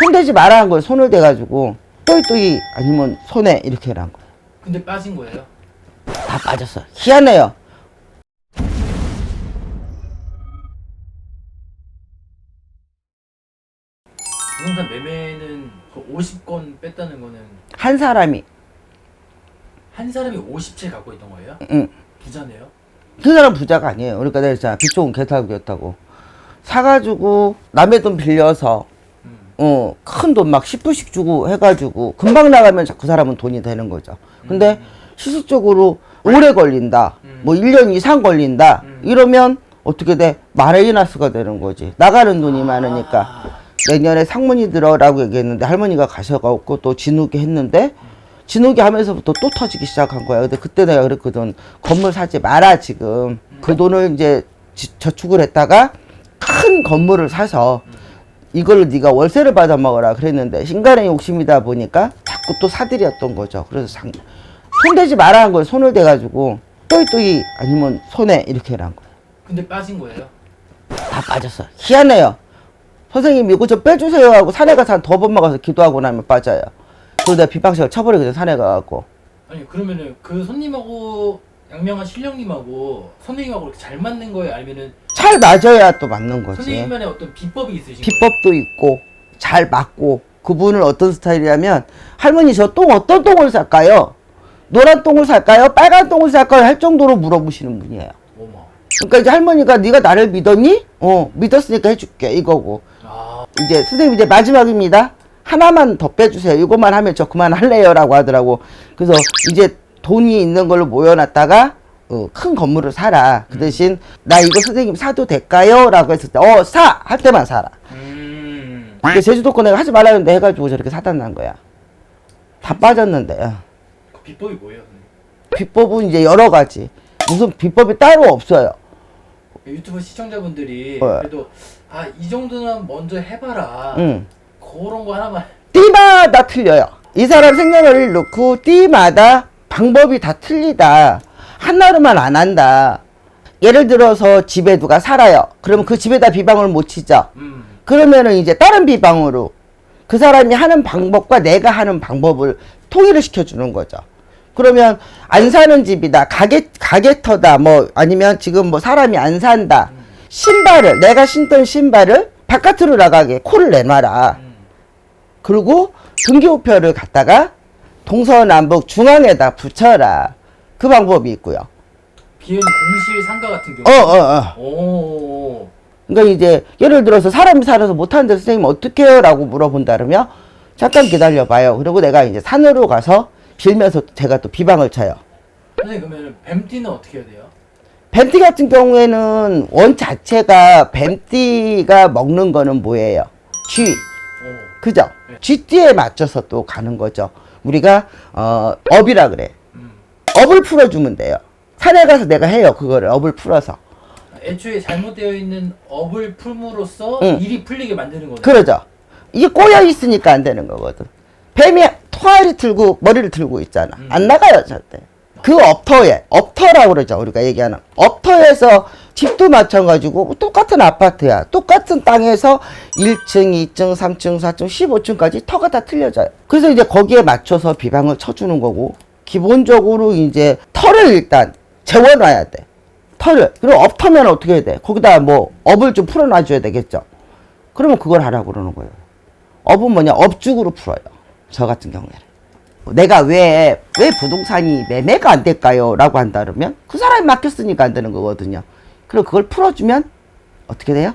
손대지 마라 한 거예요. 손을 대가지고 또이또이 아니면 손에 이렇게 한 거예요. 근데 빠진 거예요? 다 빠졌어. 희한해요. 부동산 매매는 그 50건 뺐다는 거는 한 사람이 한 사람이 50채 갖고 있던 거예요? 응. 부자네요? 그 사람 부자가 아니에요. 그러니까 내가 빚 좋은 개탈구였다고 사가지고 남의 돈 빌려서 음. 어, 큰 돈 막 10불씩 주고 해가지고 금방 나가면 그 사람은 돈이 되는 거죠. 근데 실질적으로 오래 걸린다. 음. 뭐 1년 이상 걸린다. 음. 이러면 어떻게 돼? 마레이나스가 되는 거지. 나가는 돈이 많으니까. 내년에 상문이 들어라고 얘기했는데 할머니가 가셔가고 또 진욱이 했는데 진욱이 하면서부터 또 터지기 시작한 거야. 근데 그때 내가 그랬거든. 건물 사지 마라 지금. 그 돈을 이제 지- 저축을 했다가 큰 건물을 사서 이걸로 네가 월세를 받아 먹어라 그랬는데 인간의 욕심이다 보니까 자꾸 또 사들였던 거죠. 그래서 상, 손대지 마라 한 거예요. 손을 대가지고 또이또이 아니면 손에 이렇게 한 거예요. 근데 빠진 거예요? 다 빠졌어. 희한해요. 선생님 이거 좀 빼주세요 하고 산에 가서 한 더 번 먹어서 기도하고 나면 빠져요. 내가 비방식을 쳐버리거든 산에 가갖고. 아니 그러면은 그 손님하고 양명한 신령님하고 선생님하고 이렇게 잘 맞는 거예요? 아니면은 잘 맞아야 또 맞는 거지. 선생님만의 어떤 비법이 있으신? 비법도 있고 잘 맞고 그분은 어떤 스타일이냐면 할머니 저 똥 어떤 똥을 살까요? 노란 똥을 살까요? 빨간 똥을 살까요? 할 정도로 물어보시는 분이에요. 어머. 그러니까 이제 할머니가 네가 나를 믿었니? 어 믿었으니까 해줄게 이거고 아 이제 선생님 이제 마지막입니다. 하나만 더 빼주세요. 이것만 하면 저 그만 할래요라고 하더라고. 그래서 이제 돈이 있는 걸로 모여놨다가 어, 큰 건물을 사라. 그 대신 나 이거 선생님 사도 될까요?라고 했을 때 어 사 할 때만 사라. 음. 근데 제주도 거 내가 하지 말라는데 해가지고 저렇게 사단난 거야. 다 빠졌는데. 그 비법이 뭐예요? 선생님? 비법은 이제 여러 가지. 무슨 비법이 따로 없어요. 유튜브 시청자분들이 네. 그래도 아 이 정도는 먼저 해봐라 응. 그런 거 하나만 띠마다 틀려요. 이 사람 생년월일 넣고 띠마다 방법이 다 틀리다. 하나로만 안 한다. 예를 들어서 집에 누가 살아요. 그러면 그 집에다 비방을 못 치죠. 음. 그러면은 이제 다른 비방으로 그 사람이 하는 방법과 내가 하는 방법을 통일을 시켜주는 거죠. 그러면 안 사는 집이다, 가게 가게터다, 뭐 아니면 지금 뭐 사람이 안 산다. 신발을 내가 신던 신발을 바깥으로 나가게 코를 내놔라. 음. 그리고 등기우표를 갖다가 동서남북 중앙에다 붙여라. 그 방법이 있고요. 비은 공실 상가 같은 어, 경우 어, 어. 오. 그러니까 이제 예를 들어서 사람이 살아서 못하는데 선생님 어떻게 해요? 라고 물어본다 그러면 잠깐 기다려봐요. 그리고 내가 이제 산으로 가서 빌면서 제가 또 비방을 쳐요. 선생님 그러면 뱀띠는 어떻게 해야 돼요? 뱀띠 같은 경우에는 원 자체가 뱀띠가 먹는 거는 뭐예요? 쥐. 오. 그죠? 쥐띠에 맞춰서 또 가는 거죠. 우리가 어, 업이라 그래. 음. 업을 풀어주면 돼요. 산에 가서 내가 해요. 그거를 업을 풀어서. 애초에 잘못되어 있는 업을 풀므로써 응. 일이 풀리게 만드는 거네요. 그러죠. 이게 꼬여 있으니까 안 되는 거거든. 뱀이 토알이 들고 머리를 들고 있잖아. 음. 안 나가요 절대. 그 업터에 업터라고 그러죠. 우리가 얘기하는 업터에서 집도 마찬가지고 똑같은 아파트야. 똑같은 땅에서 1층, 2층, 3층, 4층, 15층까지 터가 다 틀려져요. 그래서 이제 거기에 맞춰서 비방을 쳐주는 거고 기본적으로 이제 털을 일단 재워놔야 돼. 털을. 그리고 업터면 어떻게 해야 돼? 거기다 뭐 업을 좀 풀어놔줘야 되겠죠. 그러면 그걸 하라고 그러는 거예요. 업은 뭐냐? 업죽으로 풀어요. 저 같은 경우에는. 내가 왜, 왜 부동산이 매매가 안 될까요? 라고 한다 그러면 그 사람이 맡겼으니까 안 되는 거거든요. 그럼 그걸 풀어주면 어떻게 돼요?